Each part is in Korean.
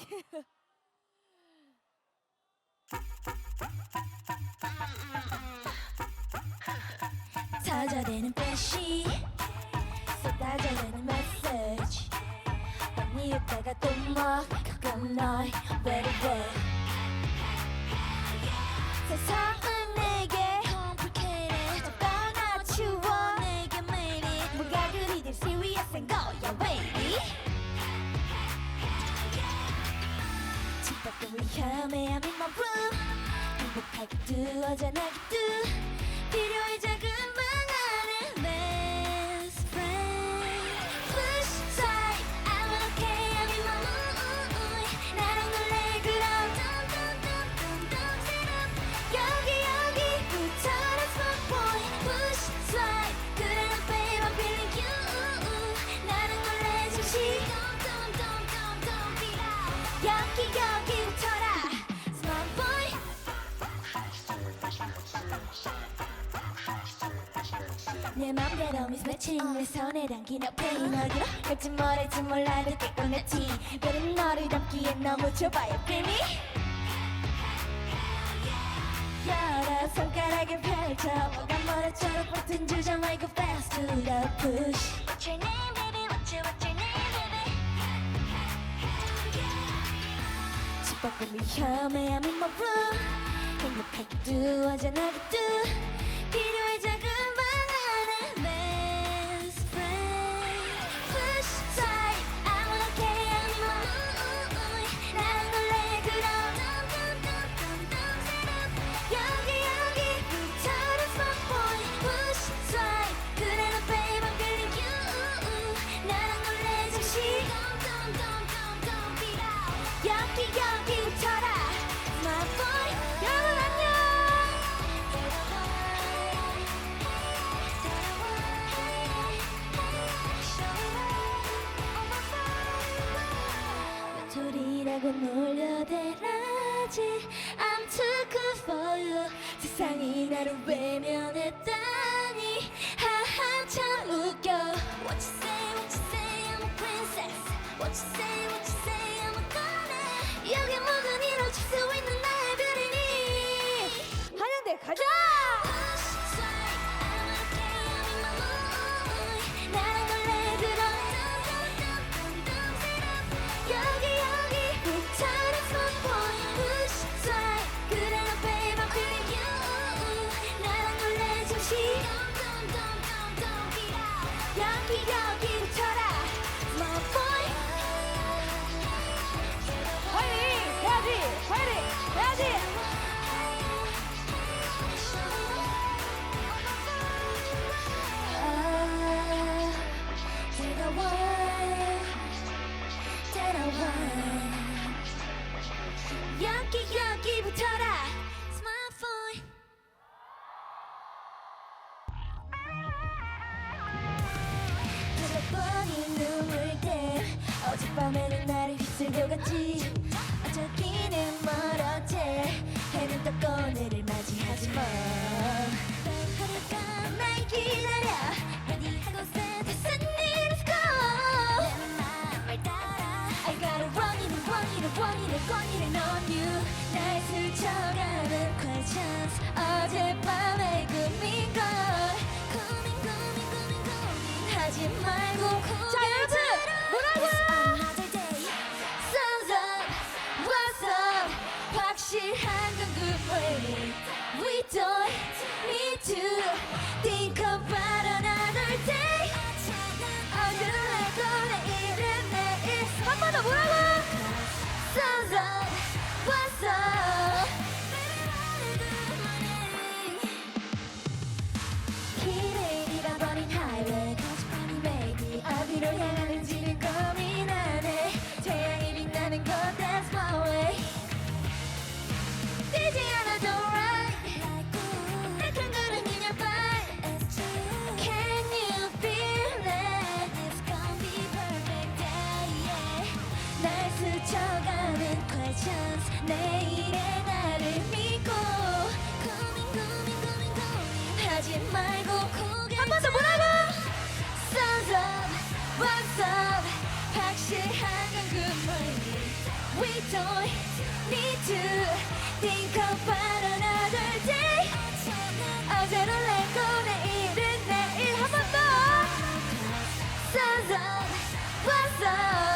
터져대는 패시 쏟아져대는 메시지. 언니 웃다가 또뭐 그건 너의 왜이 두어 내 맘대로 mismatching 내 손에 담긴 pain 어디로 갈지 뭐랄지 몰라도 깨끗한 티 별은 너를 담기에 너무 좁아요 빌미 여러 손가락을 펼쳐 뭐가 멀어져도 버튼 조정 말고 fast to the push What's your name baby what's your what's your name baby 집 밖은 위험해 I'm in my room 행복하게 두어져 나기도. 필 외톨이라고 놀려대라지 I'm too good for you 세상이 나를 외면했다니 하하 참 웃겨 What you say what you say I'm a princess What you say what you say I'm a goddess 여기 모든 이뤄질 수 있는 나의 별이니 한양대 가자! 때 어젯밤에는 나를 휩쓸고 갔지. 어저기는 멀었지. 해는 떴고 오늘을 맞이하지 뭐 하루가 날 기다려. ready하고서 됐으니 let's go 내 맘을 따라. I gotta run it run it run it run it on 더 뭐라 Sun's up, what's up morning We don't need to think about another day 어제로 내고 내일은 내일 한 번더 선선 왔어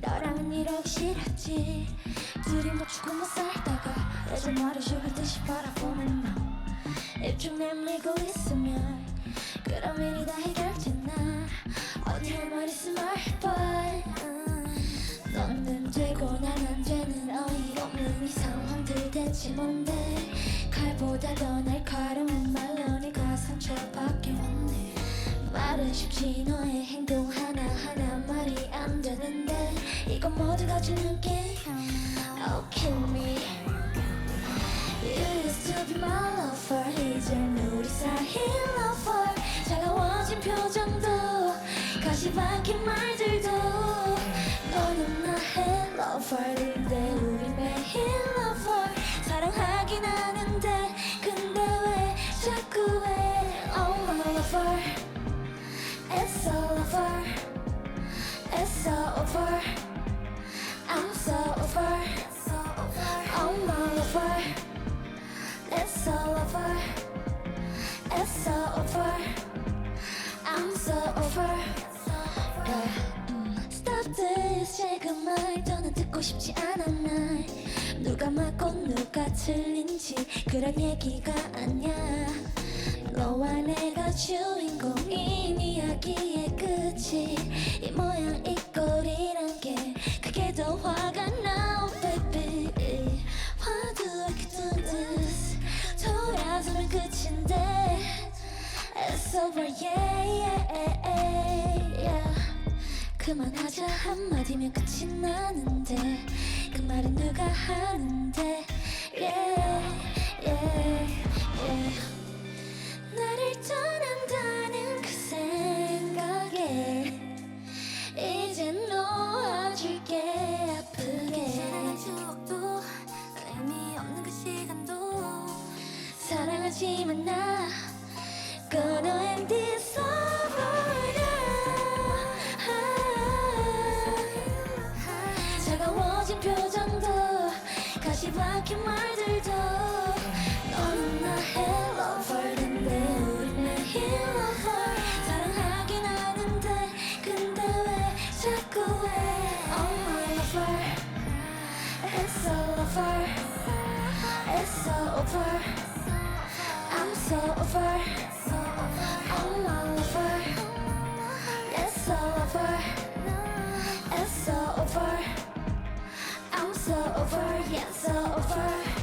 너랑은 이러기 싫었지 둘이 맞추고 못 살다 가 이제 머리 죽을 듯이 바라보는 너. 입좀 내밀고 있으면 그럼 일이 다 해결됐나? 어디 할 말 있으면 말해봐. 너는 되고 난안 되는 어이없는 이 상황들 대체 뭔데? 칼보다 더 날카로운 박힌 말들도 너는 나의 lover인데 우리 매일 lover 사랑하긴 하는데 근데 왜 자꾸 왜 Oh my lover It's all over It's all over I'm so over Oh my lover It's all over It's all over 음. Stop this 지금 말 더는 듣고 싶지 않아 날. 누가 맞고 누가 틀린지 그런 얘기가 아니야. 너와 내가 주인공인 이야기의 끝이 이 모양 이 꼴이란 게 그게 더 화가 나 한마디면 끝이 나는데 그 말은 누가 하는데 희박히 말들도 너는 나 hellover 근데 우린 매일 lover 사랑하긴 하는데 근데 왜 자꾸 왜 Oh my lover It's so over It's so over I'm so over Oh my over.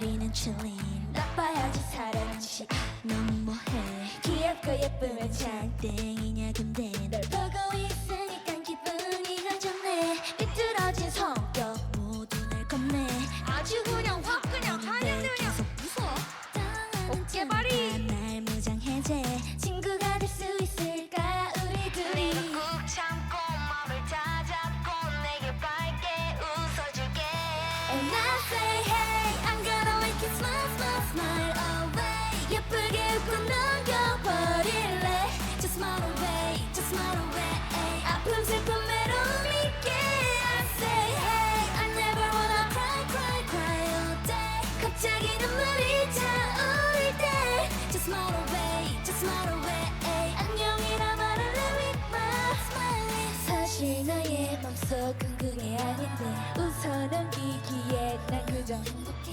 우리는 칠린 나빠야지 사랑은 시 너무 뭐해? 귀엽고 예쁘면 장땡이냐 근데. yeah. 웃어넘기기에 난 그저 행복해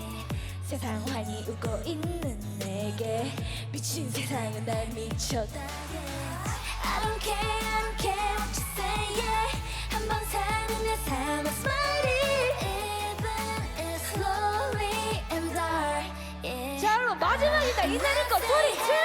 세상 환히 웃고 있는 내게 미친 세상은 날 미쳤다 I don't care, I don't care what you say yeah. 한번 사는 내 삶은 smiling Even it's lonely and dark yeah. 자 여러분 마지막이다 이 노래 거 소리 쳐